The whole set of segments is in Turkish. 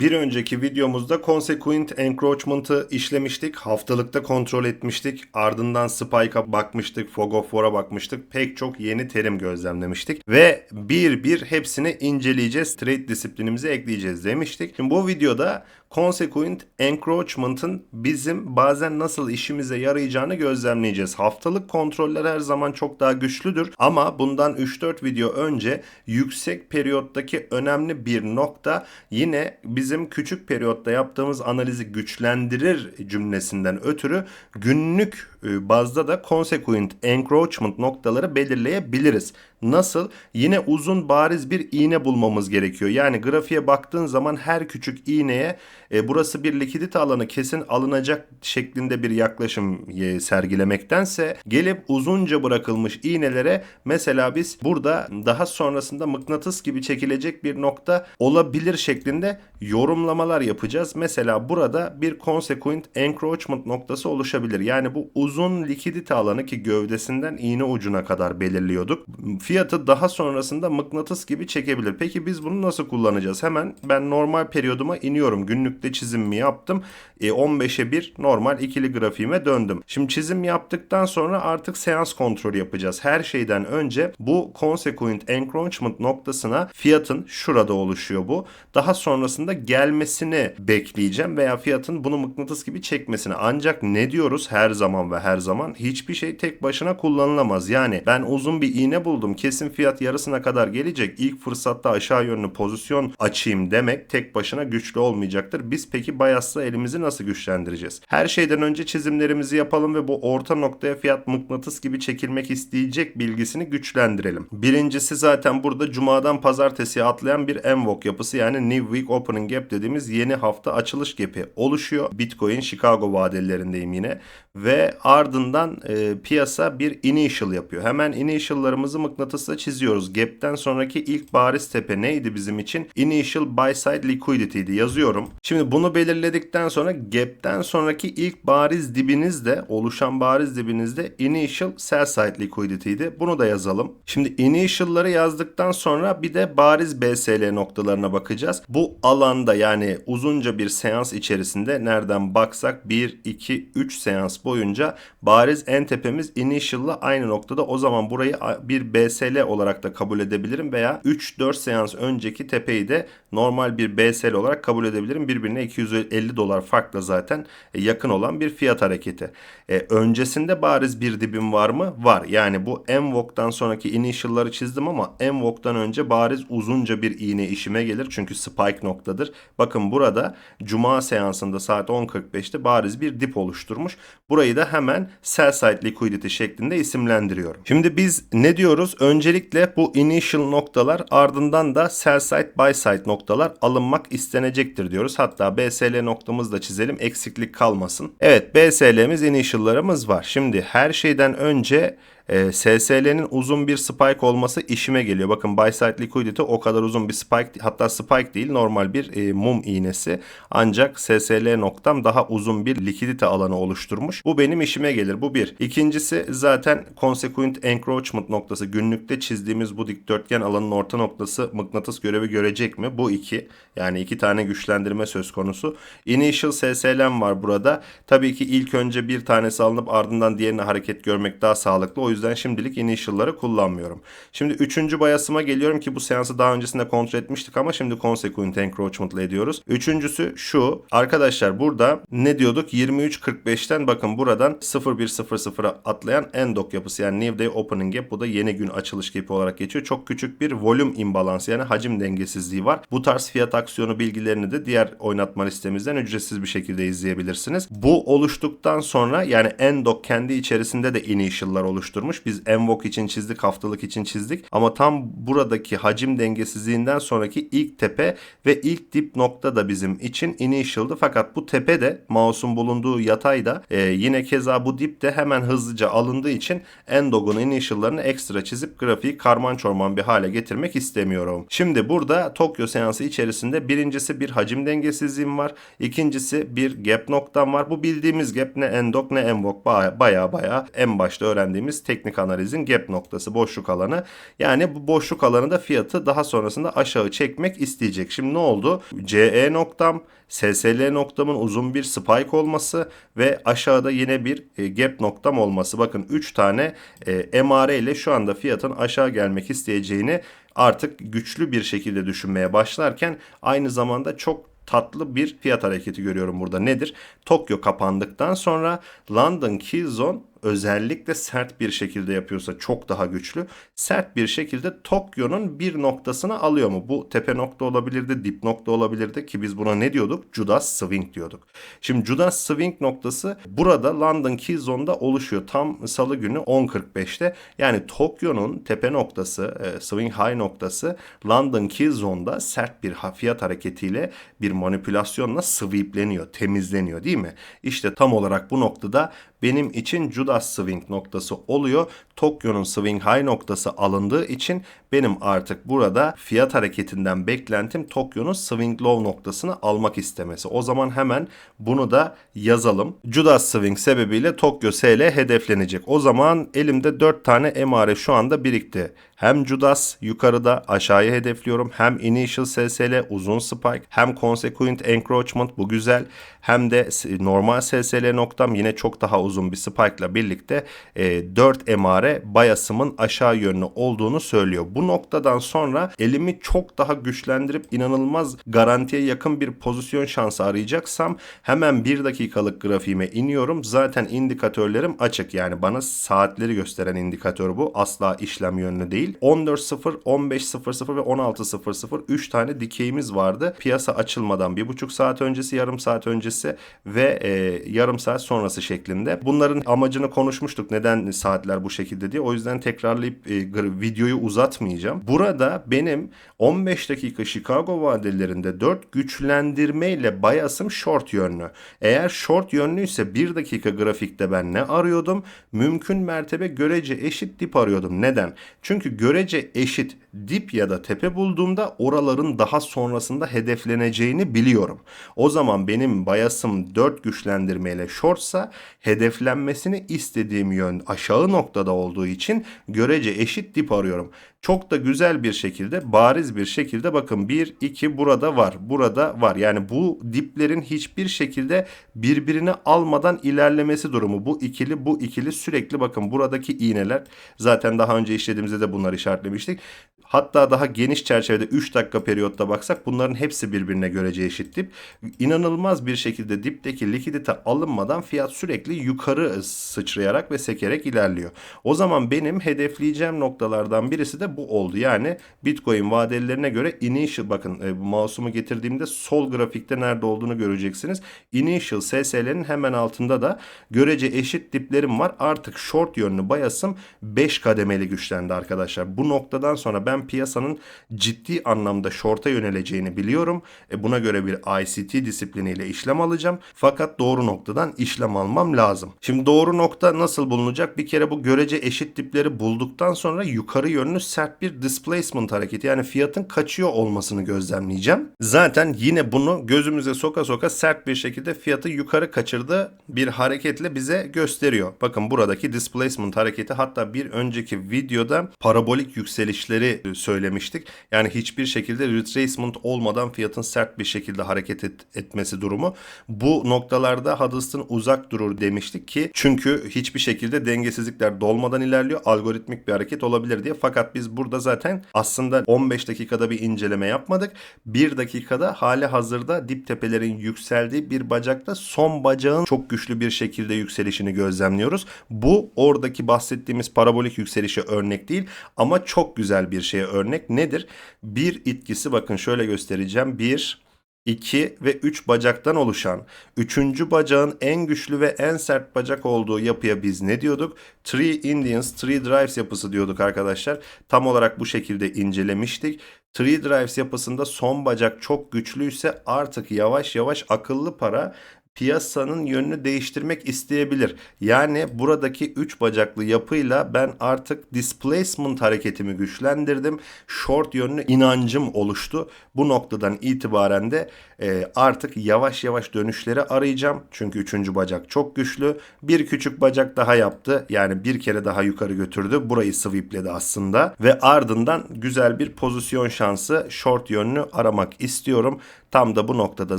Bir önceki videomuzda Consequent Encroachment'ı işlemiştik. Haftalıkta kontrol etmiştik. Ardından Spike'a bakmıştık. Fog of War'a bakmıştık. Pek çok yeni terim gözlemlemiştik. Ve bir bir hepsini inceleyeceğiz. Trade disiplinimize ekleyeceğiz demiştik. Şimdi bu videoda Consequent Encroachment'ın bizim bazen nasıl işimize yarayacağını gözlemleyeceğiz. Haftalık kontroller her zaman çok daha güçlüdür ama bundan 3-4 video önce yüksek periyottaki önemli bir nokta yine bizim küçük periyotta yaptığımız analizi güçlendirir cümlesinden ötürü günlük e, bazda da consequent encroachment noktaları belirleyebiliriz. Nasıl? Yine uzun bariz bir iğne bulmamız gerekiyor. Yani grafiğe baktığın zaman her küçük iğneye e, burası bir likidite alanı kesin alınacak şeklinde bir yaklaşım e, sergilemektense gelip uzunca bırakılmış iğnelere mesela biz burada daha sonrasında mıknatıs gibi çekilecek bir nokta olabilir şeklinde yorumlamalar yapacağız. Mesela burada bir consequent encroachment noktası oluşabilir. Yani bu uzun likidite alanı ki gövdesinden iğne ucuna kadar belirliyorduk. Fiyatı daha sonrasında mıknatıs gibi çekebilir. Peki biz bunu nasıl kullanacağız? Hemen ben normal periyoduma iniyorum. Günlükte çizimimi yaptım. E, 15'e 1 normal ikili grafiğime döndüm. Şimdi çizim yaptıktan sonra artık seans kontrolü yapacağız. Her şeyden önce bu consequent encroachment noktasına fiyatın şurada oluşuyor bu. Daha sonrasında gelmesini bekleyeceğim veya fiyatın bunu mıknatıs gibi çekmesini. Ancak ne diyoruz her zaman ve her zaman hiçbir şey tek başına kullanılamaz. Yani ben uzun bir iğne buldum. Kesin fiyat yarısına kadar gelecek. İlk fırsatta aşağı yönlü pozisyon açayım demek tek başına güçlü olmayacaktır. Biz peki Bayas'la elimizi nasıl güçlendireceğiz? Her şeyden önce çizimlerimizi yapalım ve bu orta noktaya fiyat mıknatıs gibi çekilmek isteyecek bilgisini güçlendirelim. Birincisi zaten burada cumadan pazartesiye atlayan bir MVOK yapısı yani New Week Opening Gap dediğimiz yeni hafta açılış gap'i oluşuyor. Bitcoin Chicago vadelerindeyim yine ve ardından e, piyasa bir initial yapıyor. Hemen initial'larımızı mıknatısla çiziyoruz. Gap'ten sonraki ilk bariz tepe neydi bizim için? Initial buy side liquidity'ydi yazıyorum. Şimdi bunu belirledikten sonra gap'ten sonraki ilk bariz dibinizde oluşan bariz dibinizde initial sell side liquidity'ydi. Bunu da yazalım. Şimdi initial'ları yazdıktan sonra bir de bariz BSL noktalarına bakacağız. Bu alanda yani uzunca bir seans içerisinde nereden baksak 1, 2, 3 seans boyunca bariz en tepemiz initial'la aynı noktada. O zaman burayı bir BSL olarak da kabul edebilirim veya 3-4 seans önceki tepeyi de normal bir BSL olarak kabul edebilirim. Birbirine 250 dolar farkla zaten e, yakın olan bir fiyat hareketi. E, öncesinde bariz bir dibim var mı? Var. Yani bu MVOK'tan sonraki initial'ları çizdim ama MVOK'tan önce bariz uzunca bir iğne işime gelir. Çünkü spike noktadır. Bakın burada Cuma seansında saat 10.45'te bariz bir dip oluşturmuş. Burayı da hemen sell side liquidity şeklinde isimlendiriyorum. Şimdi biz ne diyoruz? Öncelikle bu initial noktalar ardından da sell side buy side noktalar alınmak istenecektir diyoruz. Hatta BSL noktamızı da çizelim eksiklik kalmasın. Evet BSL'miz initial'larımız var. Şimdi her şeyden önce e, SSL'nin uzun bir spike olması işime geliyor. Bakın buy side liquidity o kadar uzun bir spike hatta spike değil normal bir e, mum iğnesi. Ancak SSL noktam daha uzun bir likidite alanı oluşturmuş. Bu benim işime gelir. Bu bir. İkincisi zaten consequent encroachment noktası. Günlükte çizdiğimiz bu dikdörtgen alanın orta noktası mıknatıs görevi görecek mi? Bu iki. Yani iki tane güçlendirme söz konusu. Initial SSL'm var burada. Tabii ki ilk önce bir tanesi alınıp ardından diğerine hareket görmek daha sağlıklı. O yüzden şimdilik initial'ları kullanmıyorum. Şimdi üçüncü bayasıma geliyorum ki bu seansı daha öncesinde kontrol etmiştik ama şimdi consequent encroachment ile ediyoruz. Üçüncüsü şu. Arkadaşlar burada ne diyorduk? 23.45'ten bakın buradan 01.00'a atlayan endok yapısı yani New Day Opening Gap. Bu da yeni gün açılış gap'i olarak geçiyor. Çok küçük bir volüm imbalansı yani hacim dengesizliği var. Bu tarz fiyat aksiyonu bilgilerini de diğer oynatma listemizden ücretsiz bir şekilde izleyebilirsiniz. Bu oluştuktan sonra yani endok kendi içerisinde de initial'lar oluşturmuş. Biz envok için çizdik, haftalık için çizdik. Ama tam buradaki hacim dengesizliğinden sonraki ilk tepe ve ilk dip nokta da bizim için initial'dı. Fakat bu tepe de mouse'un bulunduğu yatayda e, yine keza bu dip de hemen hızlıca alındığı için endog'un initial'larını ekstra çizip grafiği karman çorman bir hale getirmek istemiyorum. Şimdi burada Tokyo seansı içerisinde birincisi bir hacim dengesizliğim var. İkincisi bir gap noktam var. Bu bildiğimiz gap ne endok ne envok baya, baya en başta öğrendiğimiz tek teknik analizin gap noktası boşluk alanı. Yani bu boşluk alanında fiyatı daha sonrasında aşağı çekmek isteyecek. Şimdi ne oldu? CE noktam SSL noktamın uzun bir spike olması ve aşağıda yine bir e, gap noktam olması. Bakın 3 tane e, MR ile şu anda fiyatın aşağı gelmek isteyeceğini artık güçlü bir şekilde düşünmeye başlarken aynı zamanda çok tatlı bir fiyat hareketi görüyorum burada. Nedir? Tokyo kapandıktan sonra London Key Zone özellikle sert bir şekilde yapıyorsa çok daha güçlü. Sert bir şekilde Tokyo'nun bir noktasını alıyor mu? Bu tepe nokta olabilirdi, dip nokta olabilirdi ki biz buna ne diyorduk? Judas Swing diyorduk. Şimdi Judas Swing noktası burada London Key Zone'da oluşuyor. Tam salı günü 10.45'te. Yani Tokyo'nun tepe noktası, e, Swing High noktası London Key Zone'da sert bir fiyat hareketiyle bir manipülasyonla sweepleniyor, temizleniyor değil mi? İşte tam olarak bu noktada benim için Judas Swing noktası oluyor. Tokyo'nun Swing High noktası alındığı için benim artık burada fiyat hareketinden beklentim Tokyo'nun Swing Low noktasını almak istemesi. O zaman hemen bunu da yazalım. Judas Swing sebebiyle Tokyo SL hedeflenecek. O zaman elimde 4 tane emare şu anda birikti. Hem Judas yukarıda aşağıya hedefliyorum. Hem Initial SSL uzun spike. Hem Consequent Encroachment bu güzel. Hem de normal SSL noktam yine çok daha uzun bir spike ile birlikte e, 4 emare bayasımın aşağı yönlü olduğunu söylüyor. Bu noktadan sonra elimi çok daha güçlendirip inanılmaz garantiye yakın bir pozisyon şansı arayacaksam hemen 1 dakikalık grafiğime iniyorum. Zaten indikatörlerim açık yani bana saatleri gösteren indikatör bu. Asla işlem yönlü değil değil. 14.0, 15.00 ve 16.00 3 tane dikeyimiz vardı. Piyasa açılmadan 1,5 saat öncesi, yarım saat öncesi ve e, yarım saat sonrası şeklinde. Bunların amacını konuşmuştuk. Neden saatler bu şekilde diye. O yüzden tekrarlayıp e, videoyu uzatmayacağım. Burada benim 15 dakika Chicago vadelerinde 4 güçlendirme ile bayasım short yönlü. Eğer short yönlüyse 1 dakika grafikte ben ne arıyordum? Mümkün mertebe görece eşit dip arıyordum. Neden? Çünkü görece eşit dip ya da tepe bulduğumda oraların daha sonrasında hedefleneceğini biliyorum. O zaman benim bayasım 4 güçlendirmeyle shortsa hedeflenmesini istediğim yön aşağı noktada olduğu için görece eşit dip arıyorum. Çok da güzel bir şekilde bariz bir şekilde bakın 1 2 burada var. Burada var. Yani bu diplerin hiçbir şekilde birbirini almadan ilerlemesi durumu. Bu ikili bu ikili sürekli bakın buradaki iğneler zaten daha önce işlediğimizde de bunları işaretlemiştik. Hatta daha geniş çerçevede 3 dakika periyotta baksak bunların hepsi birbirine görece eşit dip. İnanılmaz bir şekilde dipteki likidite alınmadan fiyat sürekli yukarı sıçrayarak ve sekerek ilerliyor. O zaman benim hedefleyeceğim noktalardan birisi de bu oldu. Yani Bitcoin vadelilerine göre initial bakın e, mouse'umu getirdiğimde sol grafikte nerede olduğunu göreceksiniz. Initial SSL'nin hemen altında da görece eşit diplerim var. Artık short yönlü bayasım 5 kademeli güçlendi arkadaşlar. Bu noktadan sonra ben piyasanın ciddi anlamda short'a yöneleceğini biliyorum. E buna göre bir ICT disipliniyle işlem alacağım. Fakat doğru noktadan işlem almam lazım. Şimdi doğru nokta nasıl bulunacak? Bir kere bu görece eşit dipleri bulduktan sonra yukarı yönlü sert bir displacement hareketi yani fiyatın kaçıyor olmasını gözlemleyeceğim. Zaten yine bunu gözümüze soka soka sert bir şekilde fiyatı yukarı kaçırdı bir hareketle bize gösteriyor. Bakın buradaki displacement hareketi hatta bir önceki videoda parabolik yükselişleri söylemiştik. Yani hiçbir şekilde retracement olmadan fiyatın sert bir şekilde hareket et, etmesi durumu. Bu noktalarda Huddleston uzak durur demiştik ki çünkü hiçbir şekilde dengesizlikler dolmadan ilerliyor. Algoritmik bir hareket olabilir diye. Fakat biz burada zaten aslında 15 dakikada bir inceleme yapmadık. 1 dakikada hali hazırda dip tepelerin yükseldiği bir bacakta son bacağın çok güçlü bir şekilde yükselişini gözlemliyoruz. Bu oradaki bahsettiğimiz parabolik yükselişe örnek değil ama çok güzel bir şeye örnek. Nedir? Bir itkisi bakın şöyle göstereceğim. Bir 2 ve 3 bacaktan oluşan, 3. bacağın en güçlü ve en sert bacak olduğu yapıya biz ne diyorduk? Three Indians, Three Drives yapısı diyorduk arkadaşlar. Tam olarak bu şekilde incelemiştik. Three Drives yapısında son bacak çok güçlüyse artık yavaş yavaş akıllı para piyasanın yönünü değiştirmek isteyebilir. Yani buradaki 3 bacaklı yapıyla ben artık displacement hareketimi güçlendirdim. Short yönlü inancım oluştu. Bu noktadan itibaren de e, artık yavaş yavaş dönüşleri arayacağım. Çünkü 3. bacak çok güçlü. Bir küçük bacak daha yaptı. Yani bir kere daha yukarı götürdü. Burayı sweepledi aslında. Ve ardından güzel bir pozisyon şansı short yönlü aramak istiyorum. Tam da bu noktada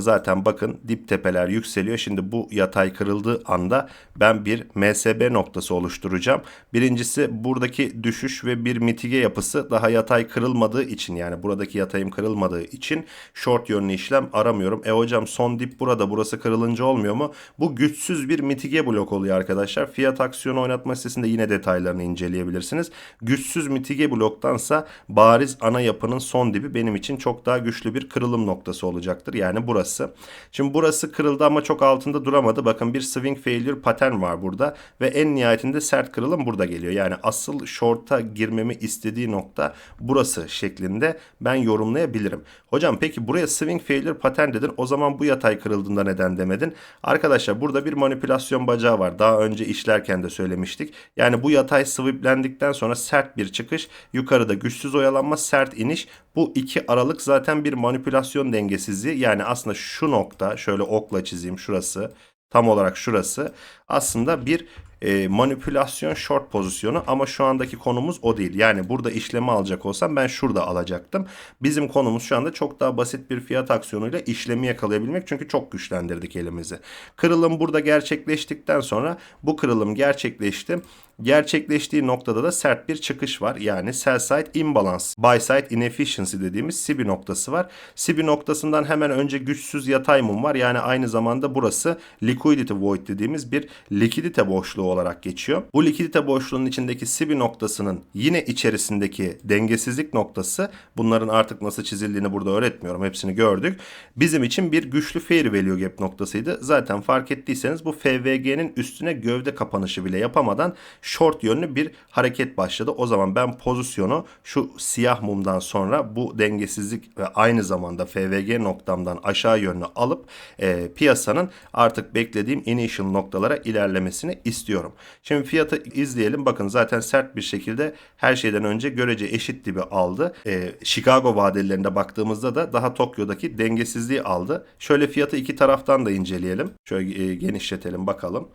zaten bakın dip tepeler yükseliyor. Şimdi bu yatay kırıldığı anda ben bir MSB noktası oluşturacağım. Birincisi buradaki düşüş ve bir mitige yapısı daha yatay kırılmadığı için yani buradaki yatayım kırılmadığı için short yönlü işlem aramıyorum. E hocam son dip burada burası kırılınca olmuyor mu? Bu güçsüz bir mitige blok oluyor arkadaşlar. Fiyat aksiyonu oynatma sitesinde yine detaylarını inceleyebilirsiniz. Güçsüz mitige bloktansa bariz ana yapının son dibi benim için çok daha güçlü bir kırılım noktası olacaktır. Yani burası. Şimdi burası kırıldı ama çok altında duramadı. Bakın bir swing failure pattern var burada ve en nihayetinde sert kırılım burada geliyor. Yani asıl short'a girmemi istediği nokta burası şeklinde ben yorumlayabilirim. Hocam peki buraya swing failure pattern dedin. O zaman bu yatay kırıldığında neden demedin? Arkadaşlar burada bir manipülasyon bacağı var. Daha önce işlerken de söylemiştik. Yani bu yatay sweeplendikten sonra sert bir çıkış, yukarıda güçsüz oyalanma, sert iniş. Bu iki aralık zaten bir manipülasyon dengesizliği. Yani aslında şu nokta şöyle okla çizeyim şurası tam olarak şurası aslında bir e, manipülasyon short pozisyonu ama şu andaki konumuz o değil. Yani burada işlemi alacak olsam ben şurada alacaktım. Bizim konumuz şu anda çok daha basit bir fiyat aksiyonuyla işlemi yakalayabilmek çünkü çok güçlendirdik elimizi. Kırılım burada gerçekleştikten sonra bu kırılım gerçekleşti. Gerçekleştiği noktada da sert bir çıkış var. Yani sell side imbalance, buy side inefficiency dediğimiz SIBI noktası var. SIBI noktasından hemen önce güçsüz yatay mum var. Yani aynı zamanda burası liquidity void dediğimiz bir likidite boşluğu olarak geçiyor. Bu likidite boşluğunun içindeki SIBI noktasının yine içerisindeki dengesizlik noktası bunların artık nasıl çizildiğini burada öğretmiyorum. Hepsini gördük. Bizim için bir güçlü fair value gap noktasıydı. Zaten fark ettiyseniz bu FVG'nin üstüne gövde kapanışı bile yapamadan short yönlü bir hareket başladı. O zaman ben pozisyonu şu siyah mumdan sonra bu dengesizlik ve aynı zamanda FVG noktamdan aşağı yönlü alıp e, piyasanın artık beklediğim initial noktalara ilerlemesini istiyorum. Şimdi fiyatı izleyelim. Bakın zaten sert bir şekilde her şeyden önce görece eşit dibi aldı. E, Chicago vadelerinde baktığımızda da daha Tokyo'daki dengesizliği aldı. Şöyle fiyatı iki taraftan da inceleyelim. Şöyle e, genişletelim bakalım.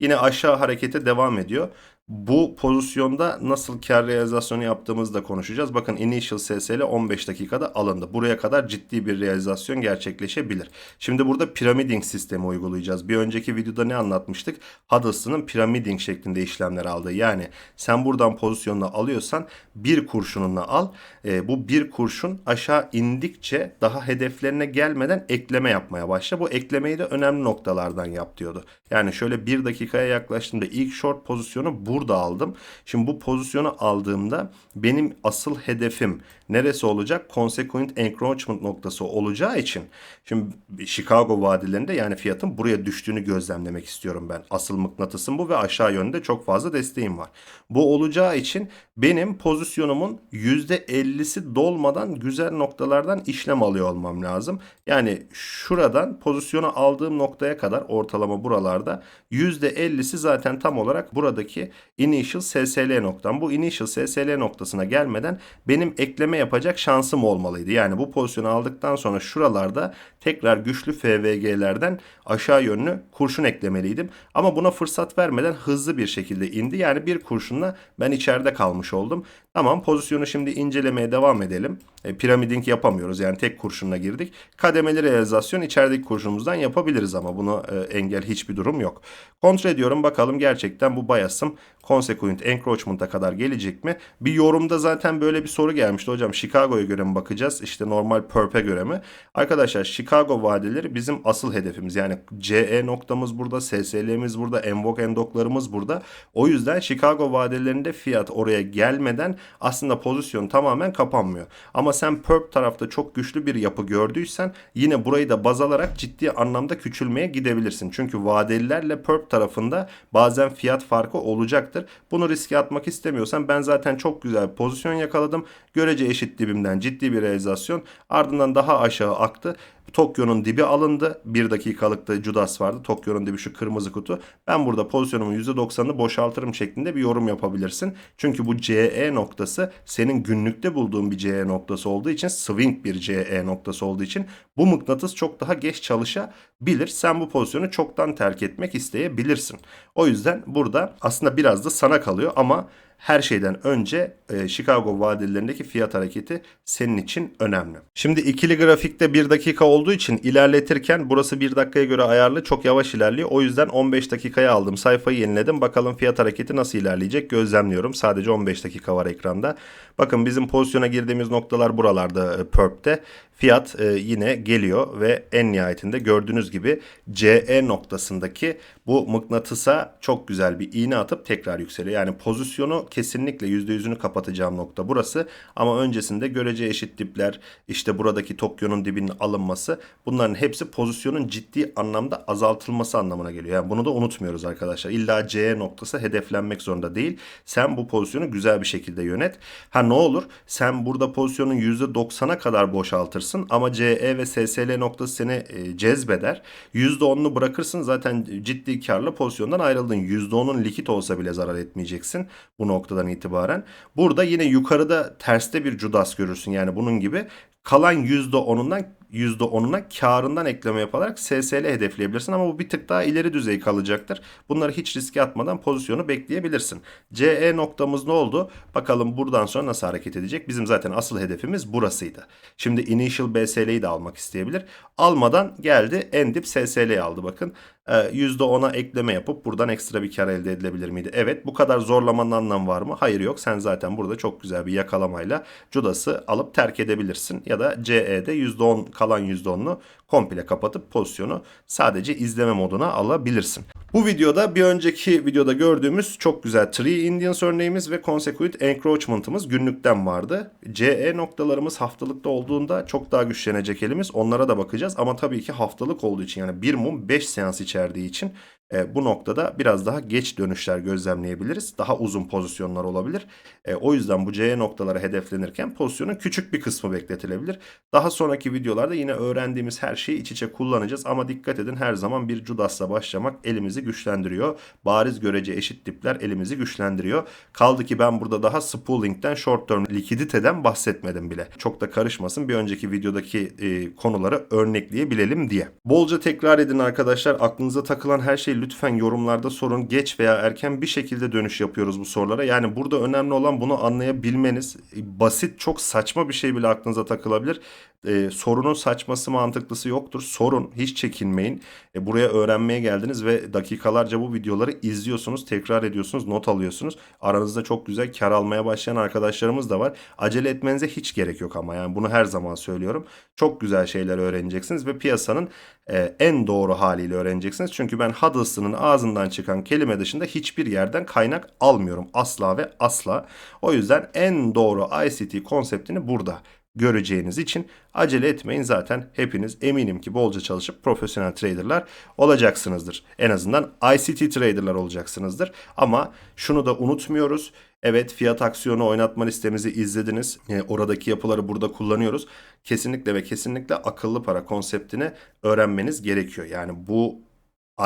Yine aşağı harekete devam ediyor. Bu pozisyonda nasıl kar realizasyonu yaptığımızı da konuşacağız. Bakın initial SSL 15 dakikada alındı. Buraya kadar ciddi bir realizasyon gerçekleşebilir. Şimdi burada pyramiding sistemi uygulayacağız. Bir önceki videoda ne anlatmıştık? Huddleston'ın pyramiding şeklinde işlemler aldığı. Yani sen buradan pozisyonunu alıyorsan bir kurşununu al. E, bu bir kurşun aşağı indikçe daha hedeflerine gelmeden ekleme yapmaya başla. Bu eklemeyi de önemli noktalardan yap diyordu. Yani şöyle bir dakikaya yaklaştığında ilk short pozisyonu burada aldım. Şimdi bu pozisyonu aldığımda benim asıl hedefim neresi olacak? Consequent encroachment noktası olacağı için şimdi Chicago vadilerinde yani fiyatın buraya düştüğünü gözlemlemek istiyorum ben. Asıl mıknatısım bu ve aşağı yönde çok fazla desteğim var. Bu olacağı için benim pozisyonumun %50'si dolmadan güzel noktalardan işlem alıyor olmam lazım. Yani şuradan pozisyonu aldığım noktaya kadar ortalama buralarda %50'si zaten tam olarak buradaki initial SSL noktam. Bu initial SSL noktasına gelmeden benim ekleme yapacak şansım olmalıydı. Yani bu pozisyonu aldıktan sonra şuralarda tekrar güçlü FVG'lerden aşağı yönlü kurşun eklemeliydim. Ama buna fırsat vermeden hızlı bir şekilde indi. Yani bir kurşunla ben içeride kalmış oldum. Tamam pozisyonu şimdi incelemeye devam edelim. E, piramiding yapamıyoruz yani tek kurşunla girdik. Kademeli realizasyon içerideki kurşunumuzdan yapabiliriz ama bunu e, engel hiçbir durum yok. Kontrol ediyorum bakalım gerçekten bu bayasım consequent encroachment'a kadar gelecek mi? Bir yorumda zaten böyle bir soru gelmişti hocam Chicago'ya göre mi bakacağız işte normal perp'e göre mi? Arkadaşlar Chicago vadeleri bizim asıl hedefimiz yani CE noktamız burada SSL'miz burada envok endoklarımız burada. O yüzden Chicago vadelerinde fiyat oraya gelmeden aslında pozisyon tamamen kapanmıyor. Ama sen perp tarafta çok güçlü bir yapı gördüysen yine burayı da baz alarak ciddi anlamda küçülmeye gidebilirsin. Çünkü vadelilerle perp tarafında bazen fiyat farkı olacaktır. Bunu riske atmak istemiyorsan ben zaten çok güzel bir pozisyon yakaladım. Görece eşit dibimden ciddi bir realizasyon ardından daha aşağı aktı Tokyo'nun dibi alındı. 1 dakikalıkta Judas vardı. Tokyo'nun dibi şu kırmızı kutu. Ben burada pozisyonumun %90'ını boşaltırım şeklinde bir yorum yapabilirsin. Çünkü bu CE noktası senin günlükte bulduğun bir CE noktası olduğu için swing bir CE noktası olduğu için bu mıknatıs çok daha geç çalışabilir. Sen bu pozisyonu çoktan terk etmek isteyebilirsin. O yüzden burada aslında biraz da sana kalıyor ama her şeyden önce e, Chicago vadelerindeki fiyat hareketi senin için önemli. Şimdi ikili grafikte 1 dakika olduğu için ilerletirken burası 1 dakikaya göre ayarlı çok yavaş ilerliyor. O yüzden 15 dakikaya aldım. Sayfayı yeniledim. Bakalım fiyat hareketi nasıl ilerleyecek gözlemliyorum. Sadece 15 dakika var ekranda. Bakın bizim pozisyona girdiğimiz noktalar buralarda e, Perp'te. Fiyat e, yine geliyor ve en nihayetinde gördüğünüz gibi CE noktasındaki bu mıknatısa çok güzel bir iğne atıp tekrar yükseliyor. Yani pozisyonu kesinlikle %100'ünü kapatacağım nokta burası. Ama öncesinde görece eşit dipler, işte buradaki Tokyo'nun dibinin alınması bunların hepsi pozisyonun ciddi anlamda azaltılması anlamına geliyor. Yani bunu da unutmuyoruz arkadaşlar. İlla CE noktası hedeflenmek zorunda değil. Sen bu pozisyonu güzel bir şekilde yönet. Ha ne olur? Sen burada pozisyonun %90'a kadar boşaltırsın ama CE ve SSL noktası seni e, cezbeder. %10'unu bırakırsın zaten ciddi karla pozisyondan ayrıldın. %10'un likit olsa bile zarar etmeyeceksin bu noktadan itibaren. Burada yine yukarıda terste bir Judas görürsün yani bunun gibi. Kalan %10'undan %10'una karından ekleme yaparak SSL hedefleyebilirsin ama bu bir tık daha ileri düzey kalacaktır. Bunları hiç riske atmadan pozisyonu bekleyebilirsin. CE noktamız ne oldu? Bakalım buradan sonra nasıl hareket edecek? Bizim zaten asıl hedefimiz burasıydı. Şimdi initial BSL'yi de almak isteyebilir. Almadan geldi en dip SSL'yi aldı bakın. %10'a ekleme yapıp buradan ekstra bir kar elde edilebilir miydi? Evet bu kadar zorlamanın anlamı var mı? Hayır yok. Sen zaten burada çok güzel bir yakalamayla Judas'ı alıp terk edebilirsin. Ya da CE'de %10 kalan %10'unu komple kapatıp pozisyonu sadece izleme moduna alabilirsin. Bu videoda bir önceki videoda gördüğümüz çok güzel Three Indians örneğimiz ve Consequent Encroachment'ımız günlükten vardı. CE noktalarımız haftalıkta olduğunda çok daha güçlenecek elimiz. Onlara da bakacağız ama tabii ki haftalık olduğu için yani bir mum 5 seans içerdiği için e, bu noktada biraz daha geç dönüşler gözlemleyebiliriz. Daha uzun pozisyonlar olabilir. E, o yüzden bu CE noktaları hedeflenirken pozisyonun küçük bir kısmı bekletilebilir. Daha sonraki videolarda yine öğrendiğimiz her şeyi iç içe kullanacağız. Ama dikkat edin her zaman bir Judas'la başlamak elimizi güçlendiriyor. Bariz görece eşit dipler elimizi güçlendiriyor. Kaldı ki ben burada daha spooling'den short term likiditeden bahsetmedim bile. Çok da karışmasın bir önceki videodaki e, konuları örnekleyebilelim diye. Bolca tekrar edin arkadaşlar. Aklınıza takılan her şey lütfen yorumlarda sorun. Geç veya erken bir şekilde dönüş yapıyoruz bu sorulara. Yani burada önemli olan bunu anlayabilmeniz. Basit çok saçma bir şey bile aklınıza takılabilir. Ee, sorunun saçması mantıklısı yoktur. Sorun hiç çekinmeyin. E, buraya öğrenmeye geldiniz ve dakikalarca bu videoları izliyorsunuz, tekrar ediyorsunuz, not alıyorsunuz. Aranızda çok güzel kar almaya başlayan arkadaşlarımız da var. Acele etmenize hiç gerek yok ama yani bunu her zaman söylüyorum. Çok güzel şeyler öğreneceksiniz ve piyasanın e, en doğru haliyle öğreneceksiniz. Çünkü ben Huddleston'ın ağzından çıkan kelime dışında hiçbir yerden kaynak almıyorum. Asla ve asla. O yüzden en doğru ICT konseptini burada göreceğiniz için acele etmeyin zaten hepiniz eminim ki bolca çalışıp profesyonel traderlar olacaksınızdır. En azından ICT traderlar olacaksınızdır. Ama şunu da unutmuyoruz. Evet fiyat aksiyonu oynatma listemizi izlediniz. E, oradaki yapıları burada kullanıyoruz. Kesinlikle ve kesinlikle akıllı para konseptini öğrenmeniz gerekiyor. Yani bu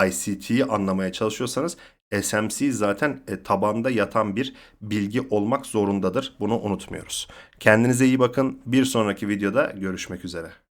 ICT'yi anlamaya çalışıyorsanız SMC zaten e, tabanda yatan bir bilgi olmak zorundadır. Bunu unutmuyoruz. Kendinize iyi bakın. Bir sonraki videoda görüşmek üzere.